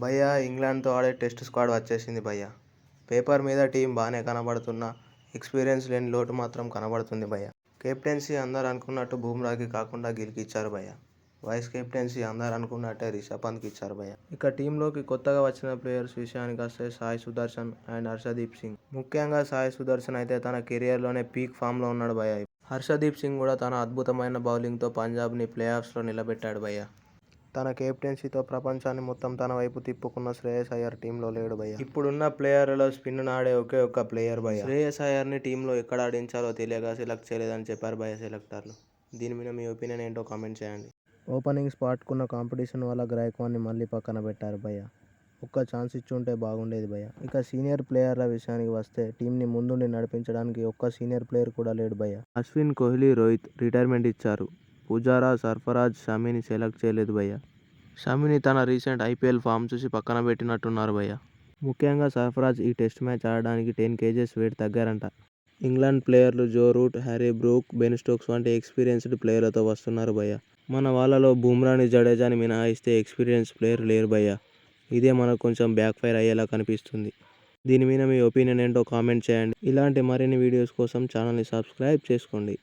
భయ్యా ఇంగ్లాండ్తో ఆడే test squad వచ్చేసింది భయ్యా. పేపర్ మీద టీం బాగానే కనబడుతున్నా ఎక్స్పీరియన్స్ లేని లోటు మాత్రం కనబడుతుంది భయ్యా. కెప్టెన్సీ అందరు అనుకున్నట్టు బూమ్రాకి కాకుండా గిల్కి ఇచ్చారు భయ్యా. వైస్ కెప్టెన్సీ అందరు అనుకున్నట్టే రిషబ్ పంత్కి ఇచ్చారు భయ్యా. ఇక టీంలోకి కొత్తగా వచ్చిన ప్లేయర్స్ విషయానికి వస్తే సాయి సుదర్శన్ అండ్ హర్షదీప్ సింగ్. ముఖ్యంగా సాయి సుదర్శన్ అయితే తన కెరియర్లోనే పీక్ ఫామ్లో ఉన్నాడు భయ్యా. హర్షదీప్ సింగ్ కూడా తన అద్భుతమైన బౌలింగ్తో పంజాబ్ని ప్లే ఆఫ్స్లో నిలబెట్టాడు భయ్యా. తన కెప్టెన్సీతో ప్రపంచాన్ని మొత్తం తన వైపు తిప్పుకున్న శ్రేయస్ అయ్యర్ టీంలో లేడు భయ్య. ఇప్పుడున్న ప్లేయర్లలో స్పిన్ ఆడే ఒకే ఒక్క ప్లేయర్ భయ్య. శ్రేయస్ అయ్యర్ని టీంలో ఎక్కడ ఆడించాలో తెలియక సెలెక్ట్ చేయలేదని చెప్పారు భయ్య సెలెక్టర్లు. దీని మీద మీ ఒపీనియన్ ఏంటో కామెంట్ చేయండి. ఓపెనింగ్ స్పాట్కున్న కాంపిటీషన్ వల్ల గ్రాయక్వాన్ని మళ్ళీ పక్కన పెట్టారు భయ్య. ఒక్క ఛాన్స్ ఇచ్చుంటే బాగుండేది భయ్య. ఇక సీనియర్ ప్లేయర్ల విషయానికి వస్తే టీంని ముందుండి నడిపించడానికి ఒక్క సీనియర్ ప్లేయర్ కూడా లేడు భయ్య. అశ్విన్ కోహ్లీ రోహిత్ రిటైర్మెంట్ ఇచ్చారు. పుజారా సర్ఫరాజ్ షమీని సెలెక్ట్ చేయలేదు భయ్య. షమీని తన రీసెంట్ ఐపీఎల్ ఫామ్ చూసి పక్కన పెట్టినట్టున్నారు భయ్య. ముఖ్యంగా సర్ఫరాజ్ ఈ టెస్ట్ మ్యాచ్ ఆడడానికి టెన్ కేజెస్ వెయిట్ తగ్గారంట. ఇంగ్లాండ్ ప్లేయర్లు Joe Root Harry Brook Ben Stokes వంటి ఎక్స్పీరియన్స్డ్ ప్లేయర్లతో వస్తున్నారు భయ్య. మన వాళ్ళలో బుమ్రాని జడేజాని మినహాయిస్తే ఎక్స్పీరియన్స్ ప్లేయర్ లేరు భయ్య. ఇదే మనకు కొంచెం బ్యాక్ ఫైర్ అయ్యేలా కనిపిస్తుంది. దీని మీద మీ ఒపీనియన్ ఏంటో కామెంట్ చేయండి. ఇలాంటి మరిన్ని వీడియోస్ కోసం ఛానల్ని సబ్స్క్రైబ్ చేసుకోండి.